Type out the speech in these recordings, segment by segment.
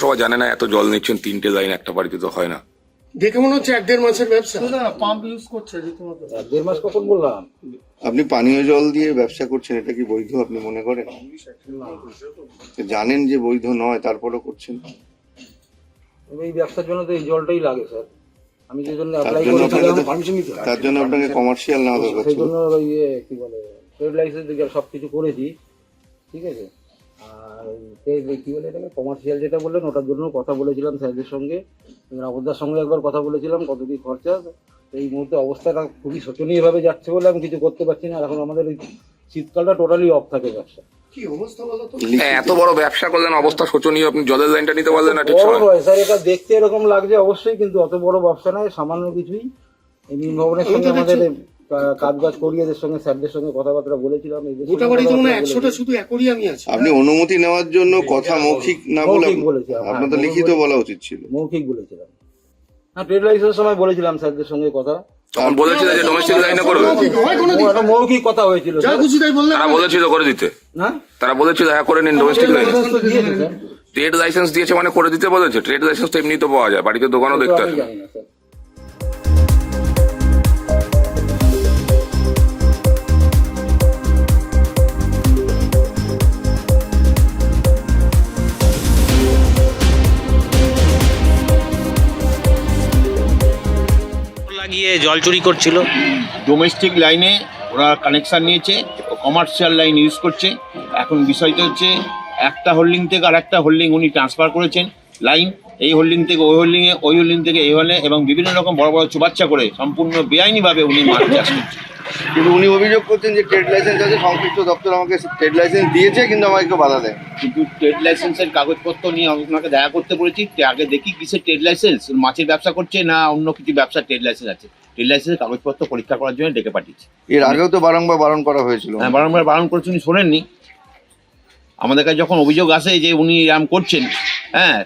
পৌরসভা জানে না এত জল নিচ্ছেন তিনটে লাইন একটা বাড়িতে তো হয় না। দেখে মনে হচ্ছে এক দেড় মাসের ব্যবসা। পাম্প ইউজ করছে দেড় মাস কখন বললাম? আপনি পানীয় জল দিয়ে ব্যবসা করছেন এটা কি বৈধ আপনি মনে করেন? জানেন যে বৈধ নয় তারপরও করছেন। এই ব্যবসার জন্য তো এই জলটাই লাগে স্যার। আমি যে জন্য তার অ্যাপ্লাই করেছিলাম তো- তার জন্য আপনাকে কমার্শিয়াল নেওয়া দরকার সেই জন্য ইয়ে কি বলে ট্রেড লাইসেন্স দিকে সব কিছু করেছি। ঠিক আছে? আর কি বলে এটাকে? কমার্শিয়াল যেটা বললেন ওটার জন্য কথা বলেছিলাম স্যারদের সঙ্গে। রাবদার সঙ্গে একবার কথা বলেছিলাম কত কী খরচা? তো এই মুহূর্তে অবস্থাটা খুবই শোচনীয়ভাবে যাচ্ছে বলে আমি কিছু করতে পারছি না। আর এখন আমাদের এই শীতকালটা টোটালি অফ থাকে ব্যবসা। কি অবস্থা বলো তো? হ্যাঁ, এত বড় ব্যবসা করলেন অবস্থা শোচনীয়। আপনি জলের লাইনটা নিতে পারলেন না ঠিক সময়। স্যার এটা দেখতে এরকম লাগছে অবশ্যই কিন্তু অত বড় ব্যবসা নয় সামান্য কিছুই। এমনি ভবনের সঙ্গে আমাদের কাজ বাজ করিয়ে এদের সঙ্গে স্যারদের সঙ্গে কথাবার্তা বলেছিলাম গোটা বাড়িতে একশোটা শুধু অ্যাকোরিয়ামই আছে। আপনি অনুমতি নেওয়ার জন্য কথা মৌখিক না বলে হ্যাঁ, আপনার তো লিখিত বলা উচিত ছিল। মৌখিক বলেছিলাম। হ্যাঁ ট্রেড লাইসেন্স সময় বলেছিলাম স্যারদের সঙ্গে কথা। তখন বলেছিল যে ডোমেস্টিক লাইনে করবে মৌখিক কথা হয়েছিল তারা বলেছিল করে দিতে। না? তারা বলেছিল হ্যাঁ করে নিন ডোমেস্টিক লাইনে ট্রেড লাইসেন্স দিয়েছে মানে করে দিতে বলেছে। ট্রেড লাইসেন্স তো এমনি তো পাওয়া যায় বাড়িতে দোকানও দেখতে আসে। জল চুরি করছিল। ডোমেস্টিক লাইনে ওরা কানেকশান নিয়েছে কমার্শিয়াল লাইন ইউজ করছে। এখন বিষয়টা হচ্ছে, একটা হোল্ডিং থেকে আর একটা হোল্ডিং উনি ট্রান্সফার করেছেন। লাইন এই হোল্ডিং থেকে ওই হোল্ডিংয়ে ওই হোল্ডিং থেকে এই হলে এবং বিভিন্ন রকম বড় বড় চুবাচ্চা করে সম্পূর্ণ বেআইনিভাবে উনি মাছ চাষ করছেন। কিন্তু উনি অভিযোগ করছেন যে ট্রেড লাইসেন্স আছে সংশ্লিষ্ট দপ্তর আমাকে ট্রেড লাইসেন্স দিয়েছে কিন্তু আমাকে একটু বাধা দেয় কিন্তু ট্রেড লাইসেন্সের কাগজপত্র নিয়ে আপনাকে দেখা করতে বলেছি আগে দেখি কিসের ট্রেড লাইসেন্স মাছের ব্যবসা করছে না অন্য কিছু ব্যবসা ট্রেড লাইসেন্স আছে। ট্রেড লাইসেন্সের কাগজপত্র পরীক্ষা করার জন্য ডেকে পাঠিয়েছি। এর আগেও তো বারংবার বারণ করা হয়েছিল। হ্যাঁ বারংবার বারণ করছেন উনি শোনেননি। আমাদের কাছে যখন অভিযোগ আসে যে উনি এরম করছেন হ্যাঁ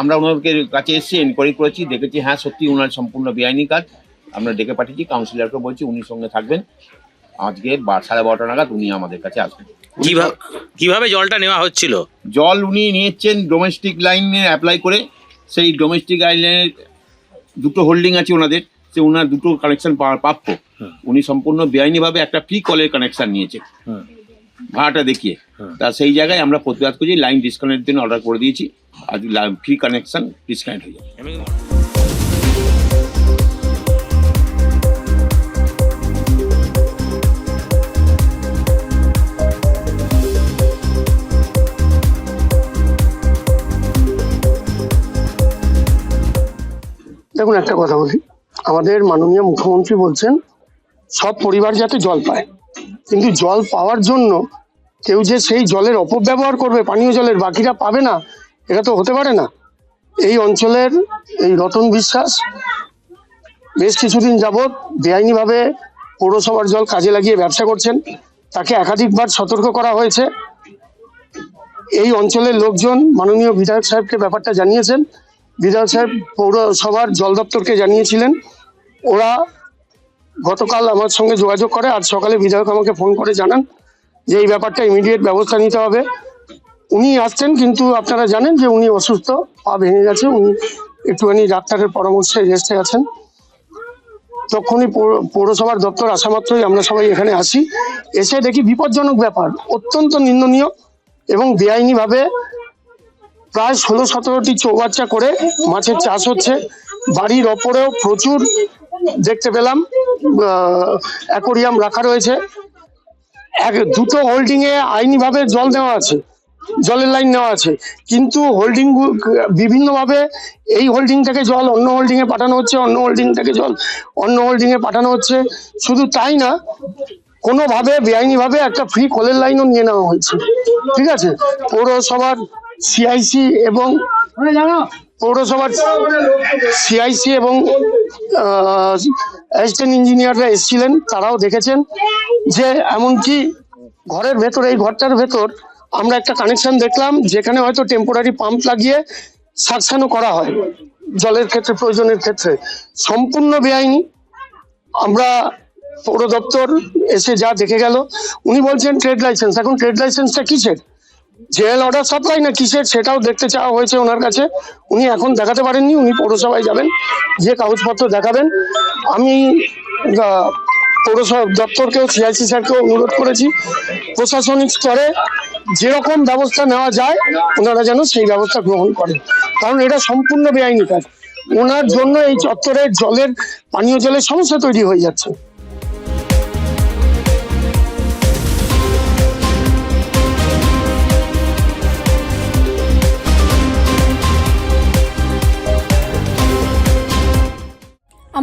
আমরা ওনাকে কাছে এসেছি এনকোয়ারি করেছি দেখেছি হ্যাঁ সত্যি ওনার সম্পূর্ণ বেআইনি কাজ। আমরা ডেকে পাঠিয়েছি কাউন্সিলরকে বলছি উনি সঙ্গে থাকবেন। আজকে সাড়ে বারোটা নাগাদ উনি আমাদের কাছে আসবেন। কীভাবে জলটা নেওয়া হচ্ছিল? জল উনি নিয়েছেন ডোমেস্টিক লাইনে অ্যাপ্লাই করে। সেই ডোমেস্টিক লাইনের দুটো হোল্ডিং আছে ওনাদের সে ওনার দুটো কানেকশন প্রাপ্য। উনি সম্পূর্ণ বেআইনিভাবে একটা ফ্রি কলের কানেকশন নিয়েছে ভাড়াটা দেখিয়ে। তা সেই জায়গায় আমরা প্রতিবাদ করছি লাইন ডিসকানেক্টের জন্য অর্ডার করে দিয়েছি। আজ ফ্রি কানেকশন ডিসকানেক্ট হয়ে যাবে। দেখুন একটা কথা বলি। আমাদের মাননীয় মুখ্যমন্ত্রী বলছেন সব পরিবার যাতে জল পায়। কিন্তু জল পাওয়ার জন্য কেউ যে সেই জলের অপব্যবহার করবে, পানীয় জলের বাকিরা পাবে না, এটা তো হতে পারে না। এই অঞ্চলের এই রতন বিশ্বাস বেশ কিছুদিন যাবৎ বেআইনিভাবে পৌরসভার জল কাজে লাগিয়ে ব্যবসা করছেন। তাকে একাধিকবার সতর্ক করা হয়েছে। এই অঞ্চলের লোকজন মাননীয় বিধায়ক সাহেবকে ব্যাপারটা জানিয়েছেন। বিধায়ক সাহেব পৌরসভার জল দপ্তরকে জানিয়েছিলেন। ওরা গতকাল আমার সঙ্গে যোগাযোগ করে, আজ সকালে বিধায়ক আমাকে ফোন করে জানান। যে এই ব্যাপারটা ইমিডিয়েট ব্যবস্থা নিতে হবে। উনি আসছেন কিন্তু আপনারা জানেন যে উনি অসুস্থ, পা ভেঙে গেছে, উনি একটুখানি ডাক্তারের পরামর্শে রেস্টে আছেন। তখনই পৌরসভার দপ্তর আসা মাত্রই আমরা সবাই এখানে আসি। এসে দেখি বিপজ্জনক ব্যাপার, অত্যন্ত নিন্দনীয় এবং বেআইনিভাবে প্রায় ষোলো সতেরোটি চৌবাচ্চা করে মাছের চাষ হচ্ছে। বাড়ির ওপরেও প্রচুর দেখতে পেলাম অ্যাকোরিয়াম রাখা রয়েছে। এক দুটো হোল্ডিং এ আইনি ভাবে জল দেওয়া আছে, জলের লাইন নেওয়া আছে। কিন্তু হোল্ডিং বিভিন্ন ভাবে এই হোল্ডিং থেকে জল, অন্য হোল্ডিং এ পাঠানো হচ্ছে, অন্য হোল্ডিং থেকে জল, অন্য হোল্ডিং এ পাঠানো হচ্ছে। শুধু তাই না, কোনোভাবে, বেআইনিভাবে একটা ফ্রি কলের লাইনও নিয়ে নেওয়া হয়েছে। ঠিক আছে? পৌরসভার সিআইসি এবং পৌরসভার সিআইসি এবং অ্যাসিস্ট্যান্ট ইঞ্জিনিয়াররা এসেছিলেন, তারাও দেখেছেন। যে এমনকি ঘরের ভেতর, এই ঘরটার ভেতর আমরা একটা কানেকশন দেখলাম, যেখানে হয়তো টেম্পোরারি পাম্প লাগিয়ে সাকশানও করা হয়, জলের ক্ষেত্রে, প্রয়োজনের ক্ষেত্রে। সম্পূর্ণ বেআইনি। আমরা পৌর দপ্তর এসে যা দেখে গেল, উনি বলছেন ট্রেড লাইসেন্স এখন ট্রেড লাইসেন্সটা কিসের? জেল অর্ডার সাপ্লাই না কিসের? সেটাও দেখতে চাওয়া হয়েছে ওনার কাছে। উনি এখন দেখাতে পারেননি, উনি পৌরসভায় যাবেন যে কাগজপত্র দেখাবেন। আমি পৌরসভা দপ্তরকেও সিআইসি স্যারকেও অনুরোধ করেছি। প্রশাসনিক স্তরে যেরকম ব্যবস্থা নেওয়া যায়, ওনারা যেন সেই ব্যবস্থা গ্রহণ করেন। কারণ এটা সম্পূর্ণ বেআইনি কাজ। ওনার জন্য এই চত্বরের জলের, পানীয় জলের সমস্যা তৈরি হয়ে যাচ্ছে।